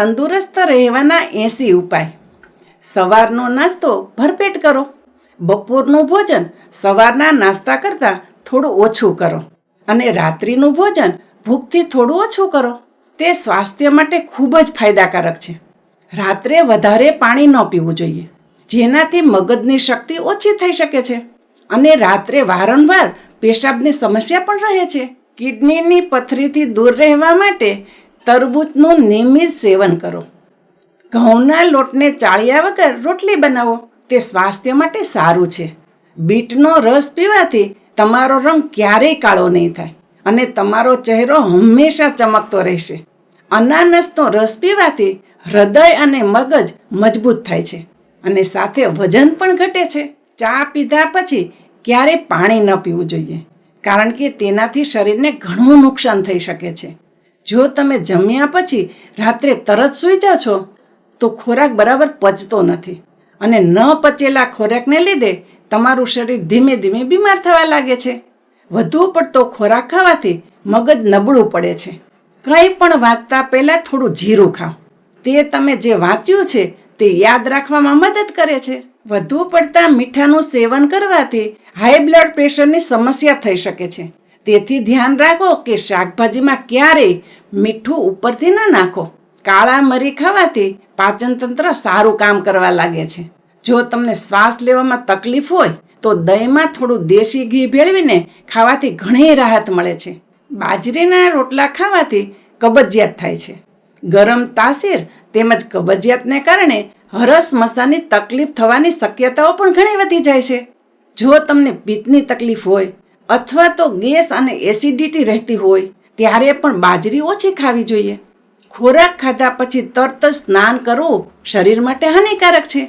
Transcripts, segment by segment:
તંદુરસ્ત રહેવાના એંસી ઉપાય. સવારનો નાસ્તો ભરપેટ કરો. બપોરનું ભોજન સવારના નાસ્તા કરતાં થોડું ઓછું કરો. અને રાત્રિનું ભોજન ભૂખથી થોડું ઓછું કરો. તે સ્વાસ્થ્ય માટે ખૂબ જ ફાયદાકારક છે. રાત્રે વધારે પાણી ન પીવું જોઈએ, જેનાથી મગજની શક્તિ ઓછી થઈ શકે છે. અને રાત્રે વારંવાર પેશાબની સમસ્યા પણ રહે છે. કિડનીની પથરીથી દૂર રહેવા માટે તરબૂચનું નિયમિત સેવન કરો. ઘઉંના લોટને ચાળ્યા વગર રોટલી બનાવો. તે સ્વાસ્થ્ય માટે સારું છે. બીટનો રસ પીવાથી તમારો રંગ ક્યારેય કાળો નહીં થાય અને તમારો ચહેરો હંમેશા ચમકતો રહેશે. અનાનસનો રસ પીવાથી હૃદય અને મગજ મજબૂત થાય છે અને સાથે વજન પણ ઘટે છે. ચા પીધા પછી ક્યારેય પાણી ન પીવું જોઈએ, કારણ કે તેનાથી શરીરને ઘણું નુકસાન થઈ શકે છે. જો તમે જમ્યા પછી રાત્રે તરત સૂઈ જાઓ છો, તો ખોરાક બરાબર પચતો નથી. અને ન પચેલા ખોરાકને લીધે તમારું શરીર ધીમે ધીમે બીમાર થવા લાગે છે. વધુ પડતો ખોરાક ખાવાથી મગજ નબળું પડે છે. કંઈ પણ વાંચતા પહેલાં થોડું જીરું ખાઓ. તે તમે જે વાંચ્યું છે, તે યાદ રાખવામાં મદદ કરે છે. વધુ પડતા મીઠાનું સેવન કરવાથી હાઈ બ્લડ પ્રેશરની સમસ્યા થઈ શકે છે. તેથી ધ્યાન રાખો કે શાકભાજીમાં ક્યારેય મીઠું ઉપરથી ન નાખો. કાળા મરી ખાવાથી પાચનતંત્ર સારું કામ કરવા લાગે છે. જો તમને શ્વાસ લેવામાં તકલીફ હોય, તો દહીંમાં થોડું દેશી ઘી ભેળવીને ખાવાથી ઘણી રાહત મળે છે. બાજરીના રોટલા ખાવાથી કબજિયાત થાય છે. ગરમ તાસીર તેમજ કબજિયાતને કારણે હરસ મસાની તકલીફ થવાની શક્યતાઓ પણ ઘણી વધી જાય છે. જો તમને પિત્તની તકલીફ હોય અથવા તો ગેસ અને એસિડિટી રહેતી હોય, ત્યારે પણ બાજરી ઓછી ખાવી જોઈએ. ખોરાક ખાધા પછી તરત જ સ્નાન કરવું શરીર માટે હાનિકારક છે.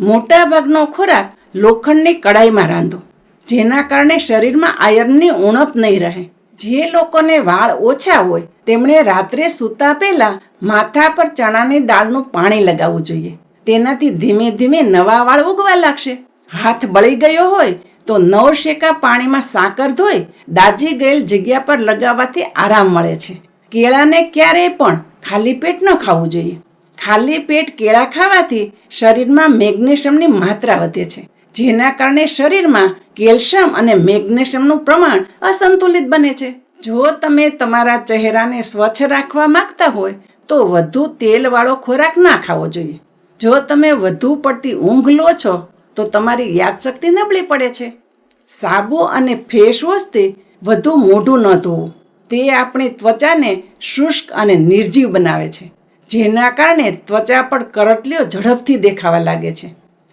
મોટાભાગનો ખોરાક લોખંડની કડાઈમાં રાંધો, જેના કારણે શરીરમાં આયર્નની ઉણપ નહીં રહે. જે લોકોને વાળ ઓછા હોય, તેમણે રાત્રે સૂતા પહેલાં માથા પર ચણાની દાળનું પાણી લગાવવું જોઈએ. તેનાથી ધીમે ધીમે નવા વાળ ઉગવા લાગશે. હાથ બળી ગયો હોય તો નવ શેકા પાણીમાં સાકર ધોઈ દાજી ગયેલ જગ્યા પર લગાવવાથી આરામ મળે છે. કેળાને ક્યારેય પણ ખાલી પેટ ન ખાવું જોઈએ. ખાલી પેટ કેળા ખાવાથી શરીરમાં મેગ્નેશિયમની માત્રા વધે છે. જેના કારણે શરીરમાં કેલ્શિયમ અને મેગ્નેશિયમનું પ્રમાણ અસંતુલિત બને છે. જો તમે તમારા ચહેરાને સ્વચ્છ રાખવા માંગતા હોય, તો વધુ તેલવાળો ખોરાક ના ખાવો જોઈએ. જો તમે વધુ પડતી ઊંઘ લો છો તો તમારી યાદશક્તિ નબળી પડે છે. સાબુ અને ફેસવોશથી વધુ મોઢું ન ધોવું. તે આપણી ત્વચાને શુષ્ક અને નિર્જીવ બનાવે છે. જેના કારણે ત્વચા પર કરટલીઓ ઝડપથી દેખાવા લાગે છે.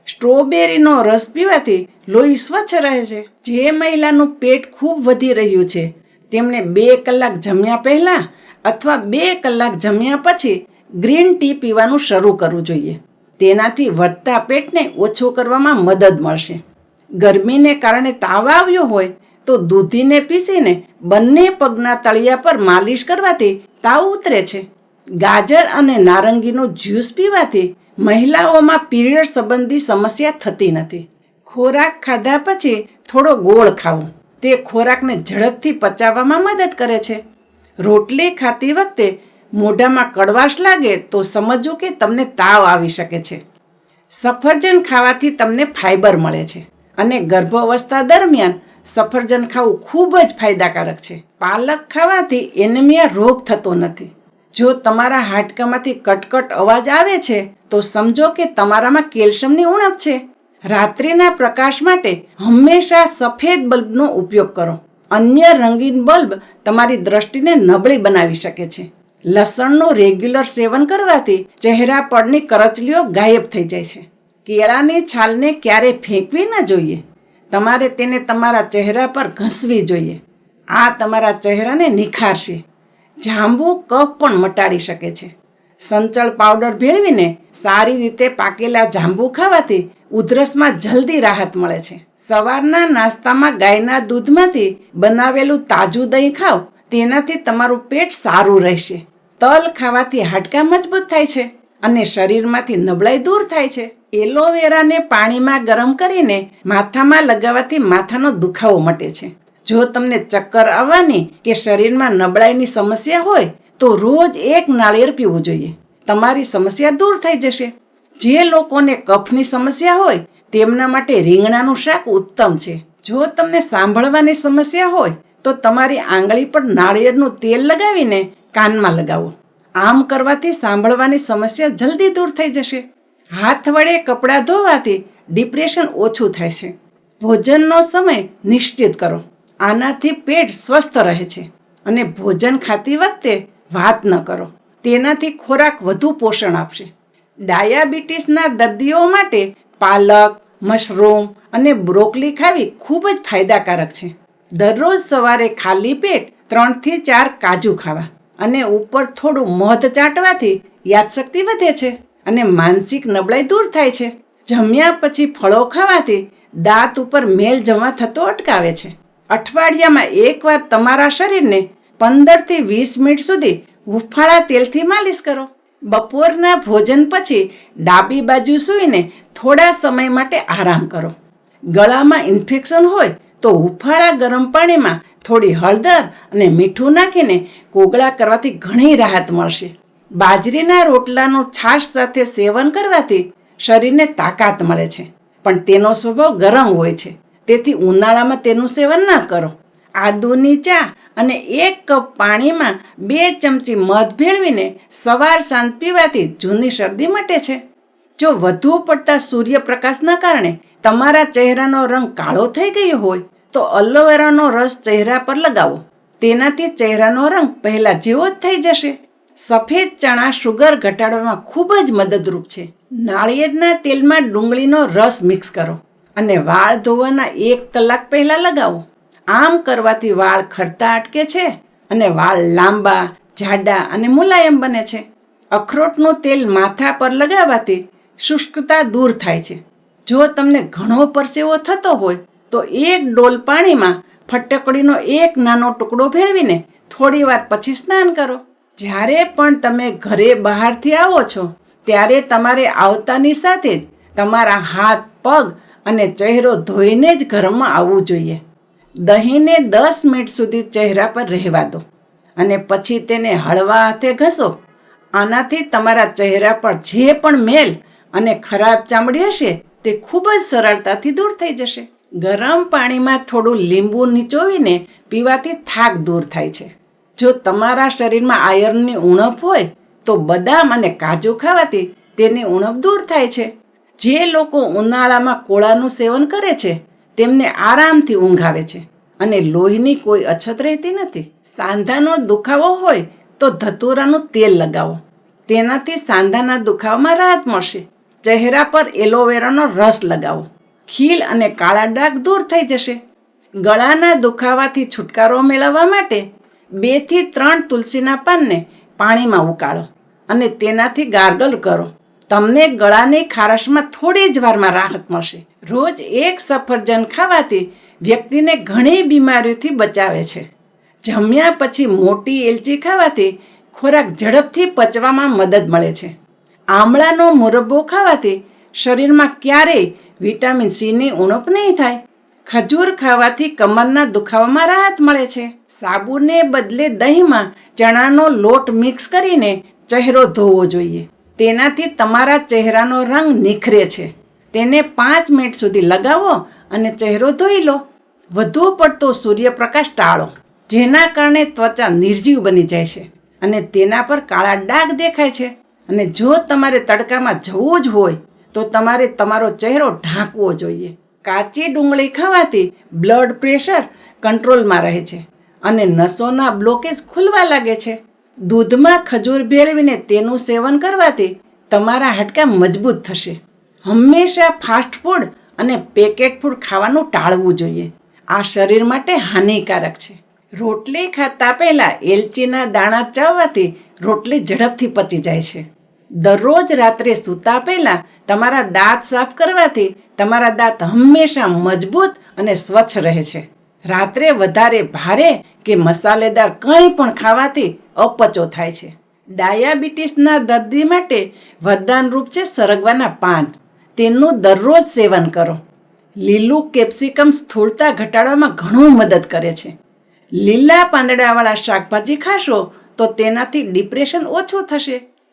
સ્ટ્રોબેરીનો રસ પીવાથી લોહી સ્વચ્છ રહે છે. જે મહિલાનું પેટ ખૂબ વધી રહ્યું છે તેમણે બે કલાક જમ્યા પહેલાં અથવા બે કલાક જમ્યા પછી ગ્રીન ટી પીવાનું શરૂ કરવું જોઈએ. તેનાથી વધતા પેટને ઓછો કરવામાં મદદ મળશે. ગરમીને કારણે તાવ આવ્યો હોય તો દૂધીને પીસીને બંને પગના તળિયા પર માલિશ કરવાથી તાવ ઉતરે છે. ગાજર અને નારંગીનું જ્યુસ પીવાથી મહિલાઓમાં પીરિયડ સંબંધી સમસ્યા થતી નથી. ખોરાક ખાધા પછી થોડો ગોળ ખાવો. તે ખોરાકને ઝડપથી પચાવવામાં મદદ કરે છે. રોટલી ખાતી વખતે મોઢામાં કડવાશ લાગે તો સમજો કે તમને તાવ આવી શકે છે. સફરજન ખાવાથી તમને ફાઇબર મળે છે અને ગર્ભાવસ્થા દરમિયાન સફરજન ખાવું ખૂબ જ ફાયદાકારક છે. પાલક ખાવાથી એનિમિયા રોગ થતો નથી. જો તમારા હાડકામાંથી કટકટ અવાજ આવે છે, તો સમજો કે તમારામાં કેલ્શિયમની ઉણપ છે. રાત્રિના પ્રકાશ માટે હંમેશા સફેદ બલ્બનો ઉપયોગ કરો. અન્ય રંગીન બલ્બ તમારી દ્રષ્ટિને નબળી બનાવી શકે છે. લસણનું રેગ્યુલર સેવન કરવાથી ચહેરા પરની કરચલીઓ ગાયબ થઈ જાય છે. કેળાની છાલને ક્યારે ફેંકવી ન જોઈએ? તમારે તેને તમારા ચહેરા પર ઘસવી જોઈએ. આ તમારા ચહેરાને નિખારશે. જાંબુ, કફ પણ મટાડી શકે છે. સંચળ પાવડર ભેળવીને સારી રીતે પાકેલા જાંબુ ખાવાથી ઉધરસમાં જલ્દી રાહત મળે છે. સવારના નાસ્તામાં ગાયના દૂધમાંથી બનાવેલું તાજું દહીં ખાવ, તેનાથી તમારું પેટ સારું રહેશે. તલ ખાવાથી હાડકાં મજબૂત થાય છે અને શરીરમાંથી નબળાઈ દૂર થાય છે. એલોવેરાને પાણીમાં ગરમ કરીને માથામાં લગાવવાથી માથાનો દુખાવો મટે છે. જો તમને ચક્કર આવવાની કે શરીરમાં નબળાઈની સમસ્યા હોય, તો રોજ એક નાળિયેર પીવું જોઈએ. તમારી સમસ્યા દૂર થઈ જશે. જે લોકોને કફની સમસ્યા હોય, તેમના માટે રીંગણાનું શાક ઉત્તમ છે. જો તમને સાંભળવાની સમસ્યા હોય, તો તમારી આંગળી પર નાળિયેરનું તેલ લગાવીને કાનમાં લગાવો. આમ કરવાથી સાંભળવાની સમસ્યા જલ્દી દૂર થઈ જશે. હાથ વડે કપડાં ધોવાથી ડિપ્રેશન ઓછું થાય છે. ભોજનનો સમય નિશ્ચિત કરો. આનાથી પેટ સ્વસ્થ રહે છે અને ભોજન ખાતી વખતે વાત ન કરો. તેનાથી ખોરાક વધુ પોષણ આપશે. ડાયાબિટીસના દર્દીઓ માટે પાલક, મશરૂમ અને બ્રોકલી ખાવી ખૂબ જ ફાયદાકારક છે. દરરોજ સવારે ખાલી પેટ ત્રણથી ચાર કાજુ ખાવા. અને ઉપર થોડું મધ ચાટવાથી યાદશક્તિ વધે છે અને માનસિક નબળાઈ દૂર થાય છે. જમ્યા પછી ફળો ખાવાથી દાંત ઉપર મેલ જમા થતો અટકાવે છે. અઠવાડિયામાં એકવાર તમારા શરીરને પંદરથી વીસ મિનિટ સુધી હુંફાળા તેલથી માલિશ કરો. બપોરના ભોજન પછી ડાબી બાજુ સૂઈને થોડા સમય માટે આરામ કરો. ગળામાં ઇન્ફેક્શન હોય તો હુંફાળા ગરમ પાણીમાં થોડી હળદર અને મીઠું નાખીને કોગળા કરવાથી ઘણી રાહત મળશે. બાજરીના રોટલાનું છાશ સાથે સેવન કરવાથી શરીરને તાકાત મળે છે, પણ તેનો સ્વભાવ ગરમ હોય છે. તેથી ઉનાળામાં તેનું સેવન ન કરો. આદુની ચા અને એક કપ પાણીમાં બે ચમચી મધ ભેળવીને સવાર સાંજ પીવાથી જૂની શરદી મટે છે. જો વધુ પડતા સૂર્યપ્રકાશના કારણે તમારા ચહેરાનો રંગ કાળો થઈ ગયો હોય તો અલોવેરાનો રસ ચહેરા પર લગાવો. તેનાથી ચહેરાનો રંગ પહેલાં જેવો જ થઈ જશે. સફેદ ચણા શુગર ઘટાડવામાં ખૂબ જ મદદરૂપ છે. નાળિયેરના તેલમાં ડુંગળીનો રસ મિક્સ કરો અને વાળ ધોવાના એક કલાક પહેલાં લગાવો. આમ કરવાથી વાળ ખરતા અટકે છે અને વાળ લાંબા, જાડા અને મુલાયમ બને છે. અખરોટનું તેલ માથા પર લગાવવાથી શુષ્કતા દૂર થાય છે. જો તમને ઘણો પરસેવો થતો હોય તો એક ડોલ પાણીમાં ફટકડીનો એક નાનો ટુકડો ભેળવીને થોડી વાર પછી સ્નાન કરો. જ્યારે પણ તમે ઘરે બહારથી આવો છો, ત્યારે તમારે આવતાની સાથે જ તમારા હાથ, પગ અને ચહેરો ધોઈને જ ઘરમાં આવવું જોઈએ. દહીંને દસ મિનિટ સુધી ચહેરા પર રહેવા દો અને પછી તેને હળવા હાથે ઘસો. આનાથી તમારા ચહેરા પર જે પણ મેલ અને ખરાબ ચામડી હશે તે ખૂબ જ સરળતાથી દૂર થઈ જશે. ગરમ પાણીમાં થોડું લીંબુ નીચોવીને પીવાથી થાક દૂર થાય છે. જો તમારા શરીરમાં આયર્નની ઉણપ હોય, તો બદામ અને કાજુ ખાવાથી તેની ઉણપ દૂર થાય છે. જે લોકો ઉનાળામાં કોળાનું સેવન કરે છે, તેમને આરામથી ઊંઘ આવે છે અને લોહીની કોઈ અછત રહેતી નથી. સાંધાનો દુખાવો હોય, તો ધતુરાનું તેલ લગાવો. તેનાથી સાંધાના દુખાવામાં રાહત મળશે. ચહેરા પર એલોવેરાનો રસ લગાવો. ખીલ અને કાળા ડાઘ દૂર થઈ જશે. ગળાના દુખાવાથી છુટકારો મેળવવા માટે બેથી ત્રણ તુલસીના પાનને પાણીમાં ઉકાળો અને તેનાથી ગાર્ગલ કરો. તમને ગળાની ખારશમાં થોડી જ વારમાં રાહત મળશે. રોજ એક સફરજન ખાવાથી વ્યક્તિને ઘણી બીમારીઓથી બચાવે છે. જમ્યા પછી મોટી એલચી ખાવાથી ખોરાક ઝડપથી પચવામાં મદદ મળે છે. આમળાનો મુરબ્બો ખાવાથી શરીરમાં ક્યારેય વિટામિન સીની ઉણપ નહીં થાય. ખજૂર ખાવાથી કમરના દુખાવામાં રાહત મળે છે. સાબુને બદલે દહીંમાં ચણાનો લોટ મિક્સ કરીને ચહેરો ધોવો જોઈએ. તેનાથી તમારા ચહેરાનો રંગ નિખરે છે. તેને પાંચ મિનિટ સુધી લગાવો અને ચહેરો ધોઈ લો. વધુ પડતો સૂર્યપ્રકાશ ટાળો. જેના કારણે ત્વચા નિર્જીવ બની જાય છે અને તેના પર કાળા ડાઘ દેખાય છે. અને જો તમારે તડકામાં જવું જ હોય તો તમારે તમારો ચહેરો ઢાંકવો જોઈએ. કાચી ડુંગળી ખાવાથી બ્લડ પ્રેશર કંટ્રોલમાં રહે છે અને નસોના બ્લોકેજ ખુલવા લાગે છે. દૂધમાં ખજૂર ભેળવીને તેનું સેવન કરવાથી તમારા હાડકા મજબૂત થશે. હંમેશા ફાસ્ટ ફૂડ અને પેકેટ ફૂડ ખાવાનું ટાળવું જોઈએ. આ શરીર માટે હાનિકારક છે. રોટલી ખાતા પહેલાં એલચીના દાણા ચાવવાથી રોટલી ઝડપથી પચી જાય છે. દરરોજ રાત્રે સૂતા પહેલાં તમારા દાંત સાફ કરવાથી તમારા દાંત હંમેશા મજબૂત અને સ્વચ્છ રહે છે. રાત્રે વધારે ભારે કે મસાલેદાર કંઈ પણ ખાવાથી અપચો થાય છે. ડાયાબિટીસના દર્દી માટે વરદાન રૂપ છે સરગવાના પાન. તેનું દરરોજ સેવન કરો. લીલું કેપ્સિકમ સ્થૂળતા ઘટાડવામાં ઘણું મદદ કરે છે. લીલા પાંદડાવાળા શાકભાજી ખાશો તો તેનાથી ડિપ્રેશન ઓછું થશે.